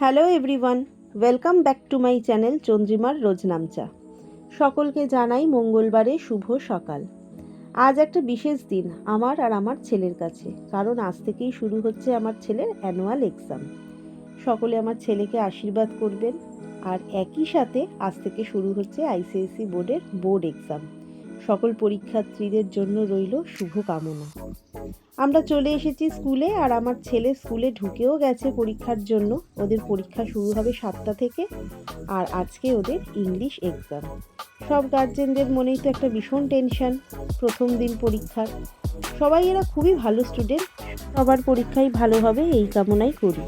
Hello everyone, welcome back to my channel চন্দ্রিমার রোজনামচা সকলকে জানাই মঙ্গলবারে শুভ সকাল। আজ একটা বিশেষ দিন আমার আর আমার ছেলের কাছে, কারণ আজ থেকেই শুরু হচ্ছে আমার ছেলের অ্যানুয়াল এক্সাম। সকলে আমার ছেলেকে আশীর্বাদ করবেন, আর একই সাথে আজ থেকে শুরু হচ্ছে আইসিএসসি বোর্ডের বোর্ড এক্সাম। সকল পরীক্ষার্থীদের জন্য রইল শুভ কামনা আমরা চলে এসেছি স্কুলে আর আমার ছেলে স্কুলে ঢুকেও গেছে পরীক্ষার জন্য। ওদের পরীক্ষা শুরু হবে সাতটা থেকে আর আজকে ওদের ইংলিশ এক্সাম সব গার্জেনদের মনেই তো একটা ভীষণ টেনশন প্রথম দিন পরীক্ষার। সবাই এরা খুবই ভালো স্টুডেন্ট সবার পরীক্ষাই ভালো হবে এই কামনাই করি।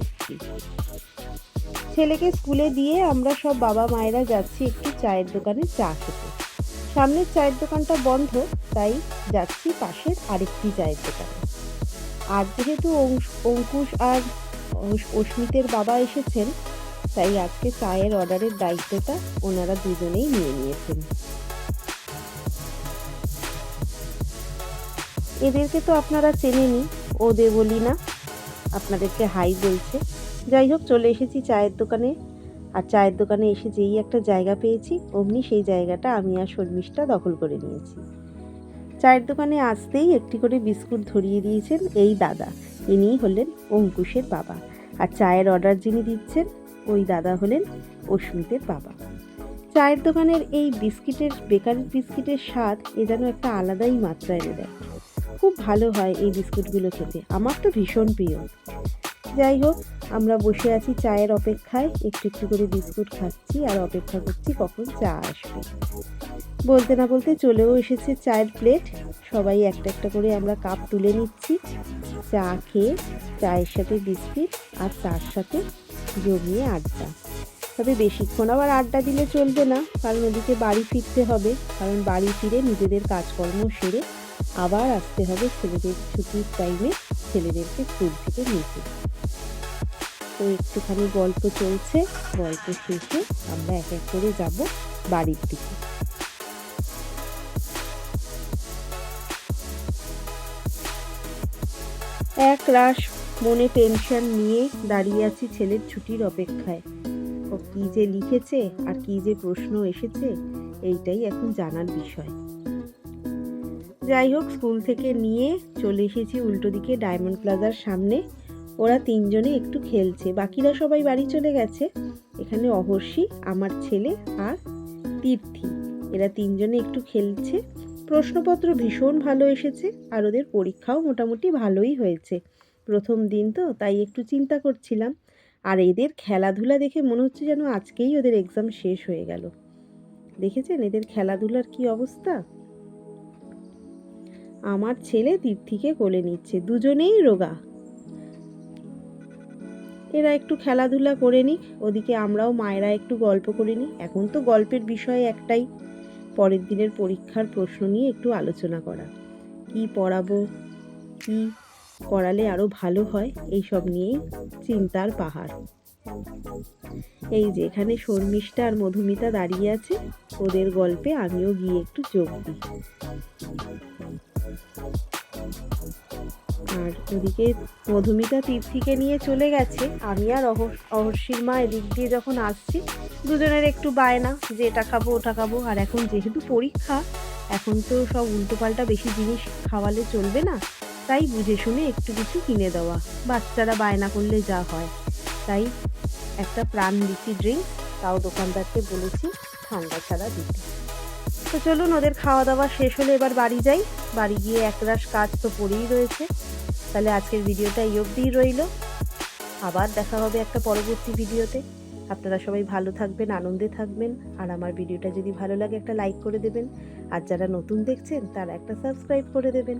ছেলেকে স্কুলে দিয়ে আমরা সব বাবা মায়েরা যাচ্ছি একটু চায়ের দোকানে চা খেতে। সামনের চায়ের দোকানটা বন্ধ, তাই যাচ্ছি পাশের আরেকটি চায়ের দোকানে। আর যেহেতু অঙ্কুশ আর অস- অস্মিতের বাবা এসেছেন, তাই আজকে চায়ের অর্ডারের দায়িত্বটা ওনারা দুজনেই নিয়ে নিয়েছেন। এদেরকে তো আপনারা চেনেনি ও দেবলি না আপনাদেরকে হাই বলছে। যাই হোক, চলে এসেছি চায়ের দোকানে। আর চায়ের দোকানে এসে যেই একটা জায়গা পেয়েছি, অমনি সেই জায়গাটা আমি আর শর্মিষ্ঠা দখল করে নিয়েছি। চায়ের দোকানে আসতেই একটি করে বিস্কুট ধরিয়ে দিয়েছেন এই দাদা। ইনিই হলেন অঙ্কুশের বাবা আর চায়ের অর্ডার যিনি দিচ্ছেন, ওই দাদা হলেন অস্মিতের বাবা। চায়ের দোকানের এই বিস্কিটের, বেকারি বিস্কিটের স্বাদ এ যেন একটা আলাদাই মাত্রা এনে দেয়। খুব ভালো হয় এই বিস্কুটগুলো খেতে, আমার তো ভীষণ প্রিয়। যাই হোক, আমরা বসে আছি চায়ের অপেক্ষায়। একটু একটু করে বিস্কুট খাচ্ছি আর অপেক্ষা করছি কখন চা আসবে। বলতে না বলতে চলেও এসেছে চায়ের প্লেট। সবাই একটা একটা করে আমরা কাপ তুলে নিচ্ছি। চা খেয়ে চায়ের সাথে বিস্কিট আর তার সাথে জমিয়ে আড্ডা। তবে বেশিক্ষণ আবার আড্ডা দিলে চলবে না, কারণ ওদিকে বাড়ি ফিরতে হবে। কারণ বাড়ি ফিরে নিজেদের কাজকর্ম সেরে আবার আসতে হবে ছেলেদের ছুটির টাইমে ছেলেদেরকে স্কুল থেকে নিতে তো একটুখানি গল্প চলছে, গল্প শেষে আমরা এক এক করে যাব বাড়ির দিকে। এক রাশ মনে টেনশন নিয়ে দাঁড়িয়ে আছি ছেলের ছুটির অপেক্ষায়। ও কী যে লিখেছে আর কী যে প্রশ্ন এসেছে, এইটাই এখন জানার বিষয়। যাই হোক স্কুল থেকে নিয়ে চলে এসেছি উল্টো দিকে ডায়মন্ড প্লাজার সামনে। ওরা তিনজনে একটু খেলছে। বাকিরা সবাই বাড়ি চলে গেছে। এখানে অহর্ষি, আমার ছেলে আর তীর্থি এরা তিনজনে একটু খেলছে। প্রশ্নপত্র ভীষণ ভালো এসেছে আর ওদের পরীক্ষাও মোটামুটি ভালোই হয়েছে। প্রথম দিন তো, তাই একটু চিন্তা করছিলাম। আর এদের খেলাধুলা দেখে মনে হচ্ছে যেন আজকেই ওদের এক্সাম শেষ হয়ে গেল। দেখেছেন? এদের খেলাধুলার কি অবস্থা? আমার ছেলে তীর্থিকে কোলে নিচ্ছে, দুজনেই রোগা। এরা একটু খেলাধুলা করে নিক, ওদিকে আমরাও মায়েরা একটু গল্প করে নিই। এখন তো গল্পের বিষয় একটাই, পরের দিনের পরীক্ষার প্রশ্ন নিয়ে একটু আলোচনা করা। কি পড়াবো, কি পড়ালে আরও ভালো হয় এই সব নিয়েই চিন্তার পাহাড়। এই যে এখানে শর্মিষ্ঠা আর মধুমিতা দাঁড়িয়ে আছে, ওদের গল্পে আমিও গিয়ে একটু যোগ দিই। আর ওদিকে মধুমিতা তীর্থিকে নিয়ে চলে গেছে। আমি আর অহর অহর্ষির মা এদিক দিয়ে যখন আসছি, দুজনের একটু বায়না যে এটা খাব, ওটা খাব। আর এখন যেহেতু পরীক্ষা, এখন তো সব উল্টোপাল্টা বেশি জিনিস খাওয়ালে চলবে না। তাই বুঝে শুনে একটু কিছু কিনে দেওয়া। বাচ্চারা বায়না করলে যা হয়। তাই একটা প্রাণ দিচ্ছি ড্রিঙ্ক, তাও দোকানদারকে বলেছি ঠান্ডা ছাড়া দিতে। তো চলুন, ওদের খাওয়া দাওয়া শেষ হলে এবার বাড়ি যাই। বাড়ি গিয়ে একরাশ কাজ তো পড়েই রয়েছে। তাহলে আজকের ভিডিওটা এই অবধিই রইল। আবার দেখা হবে একটা পরবর্তী ভিডিওতে। আপনারা সবাই ভালো থাকবেন, আনন্দে থাকবেন। আর আমার ভিডিওটা যদি ভালো লাগে একটা লাইক করে দেবেন। আর যারা নতুন দেখছেন, তারা একটা সাবস্ক্রাইব করে দেবেন।